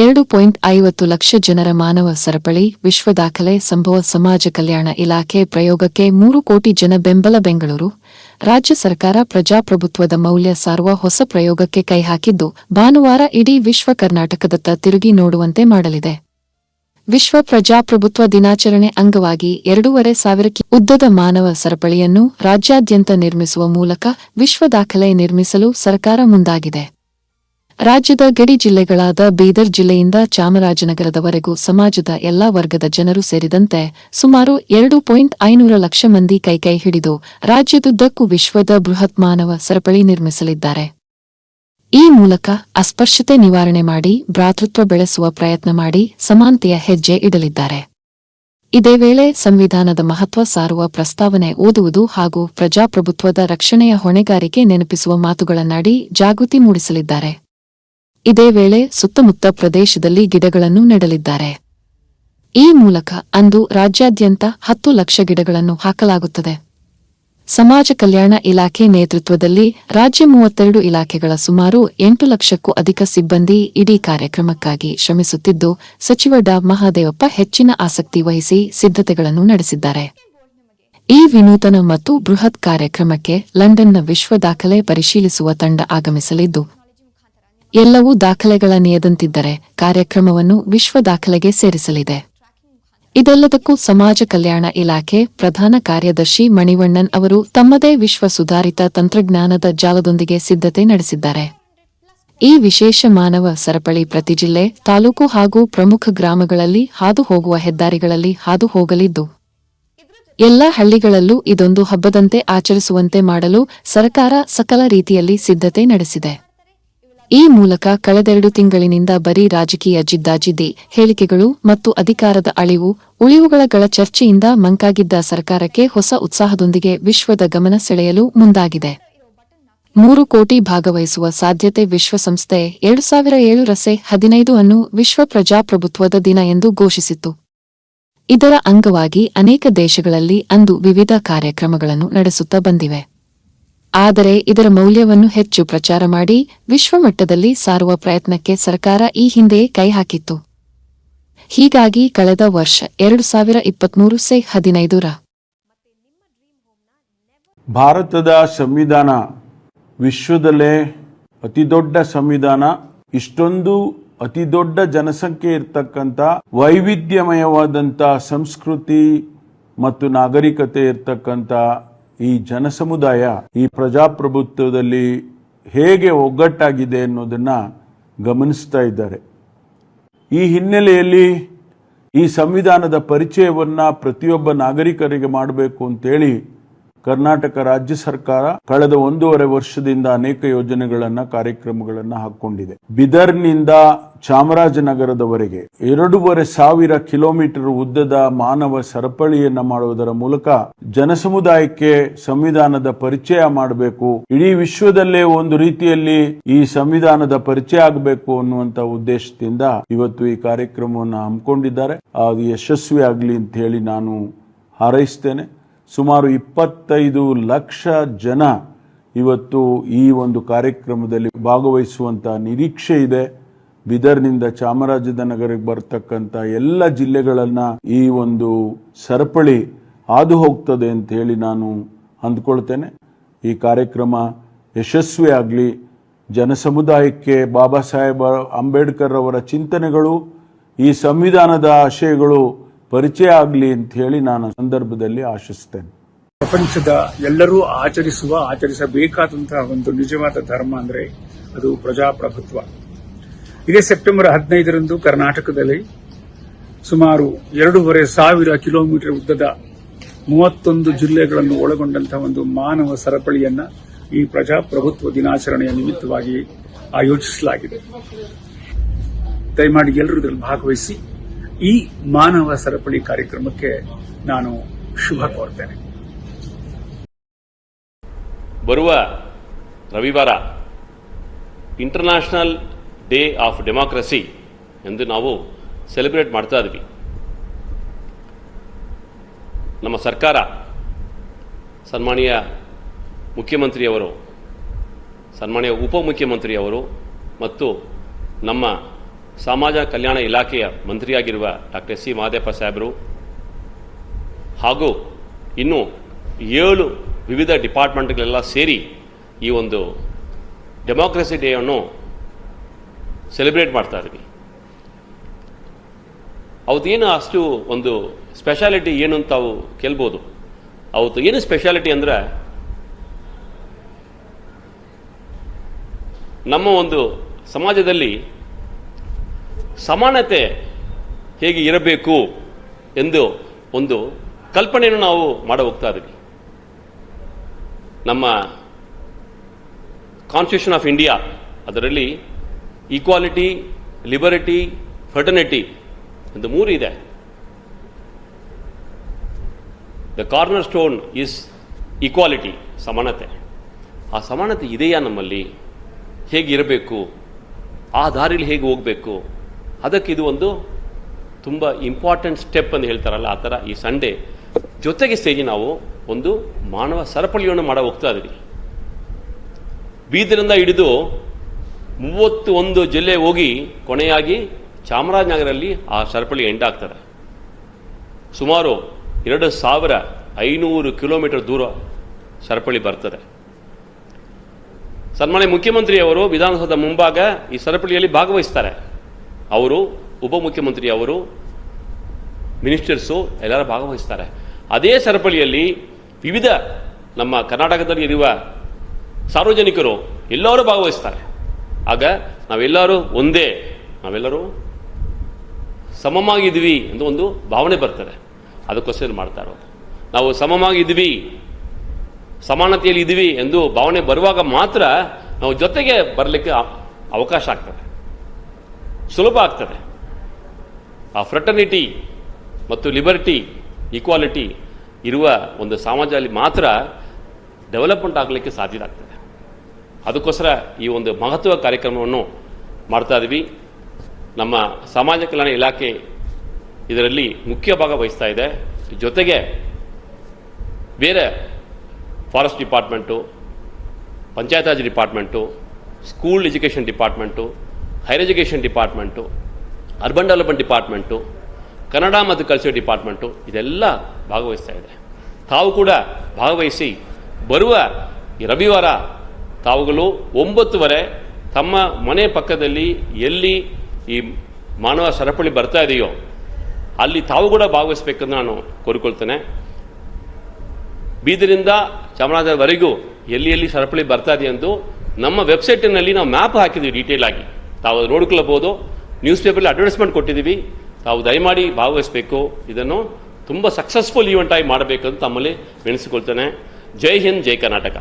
ಎರಡು ಪಾಯಿಂಟ್ ಐವತ್ತು ಲಕ್ಷ ಜನರ ಮಾನವ ಸರಪಳಿ, ವಿಶ್ವ ದಾಖಲೆ, ಸಂಭವ ಸಮಾಜ ಕಲ್ಯಾಣ ಇಲಾಖೆ ಪ್ರಯೋಗಕ್ಕೆ ಮೂರು ಕೋಟಿ ಜನ ಬೆಂಬಲ ಬೆಂಗಳೂರು. ರಾಜ್ಯ ಸರ್ಕಾರ ಪ್ರಜಾಪ್ರಭುತ್ವದ ಮೌಲ್ಯ ಸಾರುವ ಹೊಸ ಪ್ರಯೋಗಕ್ಕೆ ಕೈ ಹಾಕಿದ್ದು, ಭಾನುವಾರ ಇಡೀ ವಿಶ್ವ ಕರ್ನಾಟಕದತ್ತ ತಿರುಗಿ ನೋಡುವಂತೆ ಮಾಡಲಿದೆ. ವಿಶ್ವ ಪ್ರಜಾಪ್ರಭುತ್ವ ದಿನಾಚರಣೆ ಅಂಗವಾಗಿ ಎರಡೂವರೆ ಸಾವಿರಕ್ಕೆ ಉದ್ದದ ಮಾನವ ಸರಪಳಿಯನ್ನು ರಾಜ್ಯಾದ್ಯಂತ ನಿರ್ಮಿಸುವ ಮೂಲಕ ವಿಶ್ವ ದಾಖಲೆ ನಿರ್ಮಿಸಲು ಸರ್ಕಾರ ಮುಂದಾಗಿದೆ. ರಾಜ್ಯದ ಗಡಿ ಜಿಲ್ಲೆಗಳಾದ ಬೀದರ್ ಜಿಲ್ಲೆಯಿಂದ ಚಾಮರಾಜನಗರದವರೆಗೂ ಸಮಾಜದ ಎಲ್ಲಾ ವರ್ಗದ ಜನರು ಸೇರಿದಂತೆ ಸುಮಾರು ಎರಡು ಪಾಯಿಂಟ್ ಐನೂರ ಲಕ್ಷ ಮಂದಿ ಕೈಕೈ ಹಿಡಿದು ರಾಜ್ಯದುದ್ದಕ್ಕೂ ವಿಶ್ವದ ಬೃಹತ್ ಮಾನವ ಸರಪಳಿ ನಿರ್ಮಿಸಲಿದ್ದಾರೆ. ಈ ಮೂಲಕ ಅಸ್ಪರ್ಶತೆ ನಿವಾರಣೆ ಮಾಡಿ, ಭ್ರಾತೃತ್ವ ಬೆಳೆಸುವ ಪ್ರಯತ್ನ ಮಾಡಿ ಸಮಾನತೆಯ ಹೆಜ್ಜೆ ಇಡಲಿದ್ದಾರೆ. ಇದೇ ವೇಳೆ ಸಂವಿಧಾನದ ಮಹತ್ವ ಸಾರುವ ಪ್ರಸ್ತಾವನೆ ಓದುವುದು ಹಾಗೂ ಪ್ರಜಾಪ್ರಭುತ್ವದ ರಕ್ಷಣೆಯ ಹೊಣೆಗಾರಿಕೆ ನೆನಪಿಸುವ ಮಾತುಗಳನ್ನಾಡಿ ಜಾಗೃತಿ ಮೂಡಿಸಲಿದ್ದಾರೆ. ಇದೇ ವೇಳೆ ಸುತ್ತಮುತ್ತ ಪ್ರದೇಶದಲ್ಲಿ ಗಿಡಗಳನ್ನು ನೆಡಲಿದ್ದಾರೆ. ಈ ಮೂಲಕ ಅಂದು ರಾಜ್ಯಾದ್ಯಂತ ಹತ್ತು ಲಕ್ಷ ಗಿಡಗಳನ್ನು ಹಾಕಲಾಗುತ್ತದೆ. ಸಮಾಜ ಕಲ್ಯಾಣ ಇಲಾಖೆ ನೇತೃತ್ವದಲ್ಲಿ ರಾಜ್ಯ ಮೂವತ್ತೆರಡು ಇಲಾಖೆಗಳ ಸುಮಾರು ಎಂಟು ಲಕ್ಷಕ್ಕೂ ಅಧಿಕ ಸಿಬ್ಬಂದಿ ಇಡೀ ಕಾರ್ಯಕ್ರಮಕ್ಕಾಗಿ ಶ್ರಮಿಸುತ್ತಿದ್ದು, ಸಚಿವ ಡಾ. ಮಹಾದೇವಪ್ಪ ಹೆಚ್ಚಿನ ಆಸಕ್ತಿ ವಹಿಸಿ ಸಿದ್ಧತೆಗಳನ್ನು ನಡೆಸಿದ್ದಾರೆ. ಈ ವಿನೂತನ ಮತ್ತು ಬೃಹತ್ ಕಾರ್ಯಕ್ರಮಕ್ಕೆ ಲಂಡನ್ನ ವಿಶ್ವ ದಾಖಲೆ ಪರಿಶೀಲಿಸುವ ತಂಡ ಆಗಮಿಸಲಿದ್ದು ಎಲ್ಲವೂ ದಾಖಲೆಗಳ ನಿಯದಂತಿದ್ದರೆ ಕಾರ್ಯಕ್ರಮವನ್ನು ವಿಶ್ವ ದಾಖಲೆಗೆ ಸೇರಿಸಲಿದೆ. ಇದೆಲ್ಲದಕ್ಕೂ ಸಮಾಜ ಕಲ್ಯಾಣ ಇಲಾಖೆ ಪ್ರಧಾನ ಕಾರ್ಯದರ್ಶಿ ಮಣಿವಣ್ಣನ್ ಅವರು ತಮ್ಮದೇ ವಿಶ್ವ ಸುಧಾರಿತ ತಂತ್ರಜ್ಞಾನದ ಜಾಲದೊಂದಿಗೆ ಸಿದ್ಧತೆ ನಡೆಸಿದ್ದಾರೆ. ಈ ವಿಶೇಷ ಮಾನವ ಸರಪಳಿ ಪ್ರತಿ ಜಿಲ್ಲೆ, ತಾಲೂಕು ಹಾಗೂ ಪ್ರಮುಖ ಗ್ರಾಮಗಳಲ್ಲಿ ಹಾದು ಹೋಗುವ ಹೆದ್ದಾರಿಗಳಲ್ಲಿ ಹಾದು ಹೋಗಲಿದ್ದು ಎಲ್ಲ ಹಳ್ಳಿಗಳಲ್ಲೂ ಇದೊಂದು ಹಬ್ಬದಂತೆ ಆಚರಿಸುವಂತೆ ಮಾಡಲು ಸರ್ಕಾರ ಸಕಲ ರೀತಿಯಲ್ಲಿ ಸಿದ್ಧತೆ ನಡೆಸಿದೆ. ಈ ಮೂಲಕ ಕಳೆದೆರಡು ತಿಂಗಳಿನಿಂದ ಬರೀ ರಾಜಕೀಯ ಜಿದ್ದಾಜಿದ್ದಿ ಹೇಳಿಕೆಗಳು ಮತ್ತು ಅಧಿಕಾರದ ಅಳಿವು, ಉಳಿವುಗಳ ಚರ್ಚೆಯಿಂದ ಮಂಕಾಗಿದ್ದ ಸರ್ಕಾರಕ್ಕೆ ಹೊಸ ಉತ್ಸಾಹದೊಂದಿಗೆ ವಿಶ್ವದ ಗಮನ ಸೆಳೆಯಲು ಮುಂದಾಗಿದೆ. ಮೂರು ಕೋಟಿ ಭಾಗವಹಿಸುವ ಸಾಧ್ಯತೆ ವಿಶ್ವಸಂಸ್ಥೆ ಎರಡು ಸಾವಿರ ಏಳು ರಸೆ ಹದಿನೈದು ಅನ್ನು ವಿಶ್ವ ಪ್ರಜಾಪ್ರಭುತ್ವದ ದಿನ ಎಂದು ಘೋಷಿಸಿತ್ತು. ಇದರ ಅಂಗವಾಗಿ ಅನೇಕ ದೇಶಗಳಲ್ಲಿ ಅಂದು ವಿವಿಧ ಕಾರ್ಯಕ್ರಮಗಳನ್ನು ನಡೆಸುತ್ತಾ ಬಂದಿವೆ. ಆದರೆ ಇದರ ಮೌಲ್ಯವನ್ನು ಹೆಚ್ಚು ಪ್ರಚಾರ ಮಾಡಿ ವಿಶ್ವಮಟ್ಟದಲ್ಲಿ ಸಾರುವ ಪ್ರಯತ್ನಕ್ಕೆ ಸರ್ಕಾರ ಈ ಹಿಂದೆ ಕೈ ಹಾಕಿತ್ತು. ಹೀಗಾಗಿ ಕಳೆದ ವರ್ಷ ಎರಡು ಸಾವಿರ ಇಪ್ಪತ್ಮೂರು ಸೆ ಹದಿನೈದರ ಭಾರತದ ಸಂವಿಧಾನ ವಿಶ್ವದಲ್ಲೇ ಅತಿದೊಡ್ಡ ಸಂವಿಧಾನ, ಇಷ್ಟೊಂದು ಅತಿದೊಡ್ಡ ಜನಸಂಖ್ಯೆ ಇರ್ತಕ್ಕಂಥ ವೈವಿಧ್ಯಮಯವಾದಂಥ ಸಂಸ್ಕೃತಿ ಮತ್ತು ನಾಗರಿಕತೆ ಇರ್ತಕ್ಕಂಥ ಈ ಜನಸಮುದಾಯ ಈ ಪ್ರಜಾಪ್ರಭುತ್ವದಲ್ಲಿ ಹೇಗೆ ಒಗ್ಗಟ್ಟಾಗಿದೆ ಅನ್ನೋದನ್ನ ಗಮನಿಸ್ತಾ ಇದ್ದಾರೆ. ಈ ಹಿನ್ನೆಲೆಯಲ್ಲಿ ಈ ಸಂವಿಧಾನದ ಪರಿಚಯವನ್ನ ಪ್ರತಿಯೊಬ್ಬ ನಾಗರಿಕರಿಗೆ ಮಾಡಬೇಕು ಅಂತೇಳಿ ಕರ್ನಾಟಕ ರಾಜ್ಯ ಸರ್ಕಾರ ಕಳೆದ ಒಂದೂವರೆ ವರ್ಷದಿಂದ ಅನೇಕ ಯೋಜನೆಗಳನ್ನು, ಕಾರ್ಯಕ್ರಮಗಳನ್ನು ಹಾಕ್ಕೊಂಡಿದೆ. ಬಿದರ್ನಿಂದ ಚಾಮರಾಜನಗರದವರೆಗೆ ಎರಡೂವರೆ ಸಾವಿರ ಕಿಲೋಮೀಟರ್ ಉದ್ದದ ಮಾನವ ಸರಪಳಿಯನ್ನ ಮಾಡುವುದರ ಮೂಲಕ ಜನಸಮುದಾಯಕ್ಕೆ ಸಂವಿಧಾನದ ಪರಿಚಯ ಮಾಡಬೇಕು. ಇಡೀ ವಿಶ್ವದಲ್ಲೇ ಒಂದು ರೀತಿಯಲ್ಲಿ ಈ ಸಂವಿಧಾನದ ಪರಿಚಯ ಆಗಬೇಕು ಅನ್ನುವಂತ ಉದ್ದೇಶದಿಂದ ಇವತ್ತು ಈ ಕಾರ್ಯಕ್ರಮವನ್ನು ಹಮ್ಮಿಕೊಂಡಿದ್ದಾರೆ. ಅದು ಯಶಸ್ವಿ ಆಗಲಿ ಅಂತ ಹೇಳಿ ನಾನು ಹಾರೈಸ್ತೇನೆ. ಸುಮಾರು ಇಪ್ಪತ್ತೈದು ಲಕ್ಷ ಜನ ಇವತ್ತು ಈ ಒಂದು ಕಾರ್ಯಕ್ರಮದಲ್ಲಿ ಭಾಗವಹಿಸುವಂತ ನಿರೀಕ್ಷೆ ಇದೆ. ಬಿದರ್ನಿಂದ ಚಾಮರಾಜನಗರಕ್ಕೆ ಬರ್ತಕ್ಕಂತ ಎಲ್ಲ ಜಿಲ್ಲೆಗಳನ್ನ ಈ ಒಂದು ಸರಪಳಿ ಹಾದು ಹೋಗ್ತದೆ ಅಂತ ಹೇಳಿ ನಾನು ಅಂದ್ಕೊಳ್ತೇನೆ. ಈ ಕಾರ್ಯಕ್ರಮ ಯಶಸ್ವಿ ಆಗಲಿ. ಜನಸಮುದಾಯಕ್ಕೆ ಬಾಬಾ ಸಾಹೇಬ್ ಅಂಬೇಡ್ಕರ್ ಅವರ ಚಿಂತನೆಗಳು, ಈ ಸಂವಿಧಾನದ ಆಶಯಗಳು ಪರಿಚಯ ಆಗಲಿ ಅಂತ ಹೇಳಿ ನಾನು ಸಂದರ್ಭದಲ್ಲಿ ಆಶಿಸ್ತೇನೆ. ಪ್ರಪಂಚದ ಎಲ್ಲರೂ ಆಚರಿಸುವ, ಆಚರಿಸಬೇಕಾದಂತಹ ಒಂದು ನಿಜವಾದ ಧರ್ಮ ಅಂದ್ರೆ ಅದು ಪ್ರಜಾಪ್ರಭುತ್ವ. ಇದೇ ಸೆಪ್ಟೆಂಬರ್ ಹದಿನೈದರಂದು ಕರ್ನಾಟಕದಲ್ಲಿ ಸುಮಾರು ಎರಡೂವರೆ ಸಾವಿರ ಕಿಲೋಮೀಟರ್ ಉದ್ದದ ಮೂವತ್ತೊಂದು ಜಿಲ್ಲೆಗಳನ್ನು ಒಳಗೊಂಡಂತಹ ಒಂದು ಮಾನವ ಸರಪಳಿಯನ್ನು ಈ ಪ್ರಜಾಪ್ರಭುತ್ವ ದಿನಾಚರಣೆಯ ನಿಮಿತ್ತವಾಗಿ ಆಯೋಜಿಸಲಾಗಿದೆ. ದಯಮಾಡಿ ಎಲ್ಲರೂ ಇದರಲ್ಲಿ ಭಾಗವಹಿಸಿ ಈ ಮಾನವ ಸರಪಳಿ ಕಾರ್ಯಕ್ರಮಕ್ಕೆ ನಾನು ಶುಭ ಕೋರ್ತೇನೆ. ಬರುವ ರವಿವಾರ ಇಂಟರ್ನ್ಯಾಷನಲ್ ಡೇ ಆಫ್ ಡೆಮಾಕ್ರಸಿ ಎಂದು ನಾವು ಸೆಲೆಬ್ರೇಟ್ ಮಾಡ್ತಾ ಇದ್ವಿ. ನಮ್ಮ ಸರ್ಕಾರ ಸನ್ಮಾನೀಯ ಮುಖ್ಯಮಂತ್ರಿಯವರು, ಸನ್ಮಾನ್ಯ ಉಪಮುಖ್ಯಮಂತ್ರಿಯವರು ಮತ್ತು ನಮ್ಮ ಸಮಾಜ ಕಲ್ಯಾಣ ಇಲಾಖೆಯ ಮಂತ್ರಿಯಾಗಿರುವ ಡಾಕ್ಟರ್ ಸಿ ಮಹದೇವಪ್ಪ ಸಾಹೇಬರು ಹಾಗೂ ಇನ್ನು ಏಳು ವಿವಿಧ ಡಿಪಾರ್ಟ್ಮೆಂಟ್ಗಳೆಲ್ಲ ಸೇರಿ ಈ ಒಂದು ಡೆಮಾಕ್ರಸಿ ಡೇಯನ್ನು ಸೆಲೆಬ್ರೇಟ್ ಮಾಡ್ತಾ ಇದ್ವಿ. ಅವತ್ತೇನು ಅಷ್ಟು ಒಂದು ಸ್ಪೆಷಾಲಿಟಿ ಏನು ಅಂತ ತಾವು ಕೇಳ್ಬೋದು. ಅವತ್ತು ಏನು ಸ್ಪೆಷಾಲಿಟಿ ಅಂದರೆ ನಮ್ಮ ಒಂದು ಸಮಾಜದಲ್ಲಿ ಸಮಾನತೆ ಹೇಗೆ ಇರಬೇಕು ಎಂದು ಒಂದು ಕಲ್ಪನೆಯನ್ನು ನಾವು ಮಾಡ ಹೋಗ್ತಾ ಇದ್ದೀವಿ ನಮ್ಮ ಕಾನ್ಸ್ಟಿಟ್ಯೂಷನ್ ಆಫ್ ಇಂಡಿಯಾ ಅದರಲ್ಲಿ ಈಕ್ವಾಲಿಟಿ ಲಿಬರಿಟಿ ಫರ್ಟರ್ನಿಟಿ ಅಂತ ಮೂರು ಇದೆ. The corner stone is equality ಸಮಾನತೆ. ಆ ಸಮಾನತೆ ಇದೆಯಾ ನಮ್ಮಲ್ಲಿ? ಹೇಗಿರಬೇಕು? ಆ ದಾರಿಲಿ ಹೇಗೆ ಹೋಗಬೇಕು? ಅದಕ್ಕೆ ಇದು ಒಂದು ತುಂಬ ಇಂಪಾರ್ಟೆಂಟ್ ಸ್ಟೆಪ್ ಅಂತ ಹೇಳ್ತಾರಲ್ಲ, ಆ ಥರ ಈ ಸಂಡೇ ಜೊತೆಗೆ ಸೇರಿ ನಾವು ಒಂದು ಮಾನವ ಸರಪಳಿಯನ್ನು ಮಾಡ ಹೋಗ್ತಾ ಇದ್ದೀವಿ ಬೀದರಿಂದ ಹಿಡಿದು ಮೂವತ್ತು ಒಂದು ಜಿಲ್ಲೆ ಹೋಗಿ ಕೊನೆಯಾಗಿ ಚಾಮರಾಜನಗರಲ್ಲಿ ಆ ಸರಪಳಿ ಎಂಡಾಗ್ತದೆ ಸುಮಾರು ಎರಡು ಸಾವಿರ ಐನೂರು ಕಿಲೋಮೀಟರ್ ದೂರ ಸರಪಳಿ ಬರ್ತದೆ. ಸನ್ಮಾನ್ಯ ಮುಖ್ಯಮಂತ್ರಿಯವರು ವಿಧಾನಸೌಧ ಮುಂಭಾಗ ಈ ಸರಪಳಿಯಲ್ಲಿ ಭಾಗವಹಿಸ್ತಾರೆ. ಅವರು, ಉಪಮುಖ್ಯಮಂತ್ರಿ ಅವರು, ಮಿನಿಸ್ಟರ್ಸು ಎಲ್ಲರೂ ಭಾಗವಹಿಸ್ತಾರೆ. ಅದೇ ಸರಪಳಿಯಲ್ಲಿ ವಿವಿಧ ನಮ್ಮ ಕರ್ನಾಟಕದಲ್ಲಿ ಇರುವ ಸಾರ್ವಜನಿಕರು ಎಲ್ಲರೂ ಭಾಗವಹಿಸ್ತಾರೆ. ಆಗ ನಾವೆಲ್ಲರೂ ಒಂದೇ, ನಾವೆಲ್ಲರೂ ಸಮಮಾಗಿದ್ವಿ ಅಂತ ಒಂದು ಭಾವನೆ ಬರ್ತದೆ. ಅದಕ್ಕೋಸ್ಕರ ಮಾಡ್ತಾ ಇರೋದು. ನಾವು ಸಮಮಾಗಿದ್ವಿ, ಸಮಾನತೆಯಲ್ಲಿ ಇದ್ವಿ ಎಂದು ಭಾವನೆ ಬರುವಾಗ ಮಾತ್ರ ನಾವು ಜೊತೆಗೆ ಬರಲಿಕ್ಕೆ ಅವಕಾಶ ಆಗ್ತದೆ. ಸುಲಭ ಆಗ್ತದೆ. ಆ ಫ್ರಟರ್ನಿಟಿ ಮತ್ತು ಲಿಬರ್ಟಿ ಈಕ್ವಾಲಿಟಿ ಇರುವ ಒಂದು ಸಮಾಜದಲ್ಲಿ ಮಾತ್ರ ಡೆವಲಪ್ಮೆಂಟ್ ಆಗಲಿಕ್ಕೆ ಸಾಧ್ಯ ಆಗ್ತದೆ ಅದಕ್ಕೋಸ್ಕರ ಈ ಒಂದು ಮಹತ್ವ ಕಾರ್ಯಕ್ರಮವನ್ನು ಮಾಡ್ತಾ ಇದ್ವಿ. ನಮ್ಮ ಸಮಾಜ ಕಲ್ಯಾಣ ಇಲಾಖೆ ಇದರಲ್ಲಿ ಮುಖ್ಯ ಭಾಗ ವಹಿಸ್ತಾ ಇದೆ. ಜೊತೆಗೆ ಬೇರೆ forest department panchayat raj department, school education department higher education department, urban development department, Kannada ಮತ್ತು ಕಲ್ಚರ್ ಡಿಪಾರ್ಟ್ಮೆಂಟು ಇದೆಲ್ಲ ಭಾಗವಹಿಸ್ತಾ ಇದೆ. ತಾವು ಕೂಡ ಭಾಗವಹಿಸಿ ಬರುವ ರವಿವಾರ ತಾವುಗಳು ಒಂಬತ್ತುವರೆ ತಮ್ಮ ಮನೆ ಪಕ್ಕದಲ್ಲಿ ಎಲ್ಲಿ ಈ ಮಾನವ ಸರಪಳಿ ಬರ್ತಾ ಇದೆಯೋ, ಅಲ್ಲಿ ತಾವು ಕೂಡ ಭಾಗವಹಿಸಬೇಕಂತ ನಾನು ಕೋರಿಕೊಳ್ತೇನೆ. ಬೀದರಿಂದ ಚಾಮರಾಜವರೆಗೂ ಎಲ್ಲಿ ಎಲ್ಲಿ ಸರಪಳಿ ಬರ್ತಾ ಇದೆ ಎಂದು ನಮ್ಮ ವೆಬ್ಸೈಟಿನಲ್ಲಿ ನಾವು ಮ್ಯಾಪ್ ಹಾಕಿದ್ದೀವಿ ಡೀಟೇಲ್ ಆಗಿ. ತಾವು ಅದು ನೋಡ್ಕೊಳ್ಬೋದು ನ್ಯೂಸ್ ಪೇಪರಲ್ಲಿ ಅಡ್ವರ್ಟೈಸ್ಮೆಂಟ್ ಕೊಟ್ಟಿದ್ದೀವಿ. ತಾವು ದಯಮಾಡಿ ಭಾಗವಹಿಸಬೇಕು. ಇದನ್ನು ತುಂಬ ಸಕ್ಸಸ್ಫುಲ್ ಈವೆಂಟ್ ಆಗಿ ಮಾಡಬೇಕಂತ ತಮ್ಮಲ್ಲಿ ನೆನೆಸಿಕೊಳ್ತೇನೆ ಜೈ ಹಿಂದ್, ಜೈ ಕರ್ನಾಟಕ.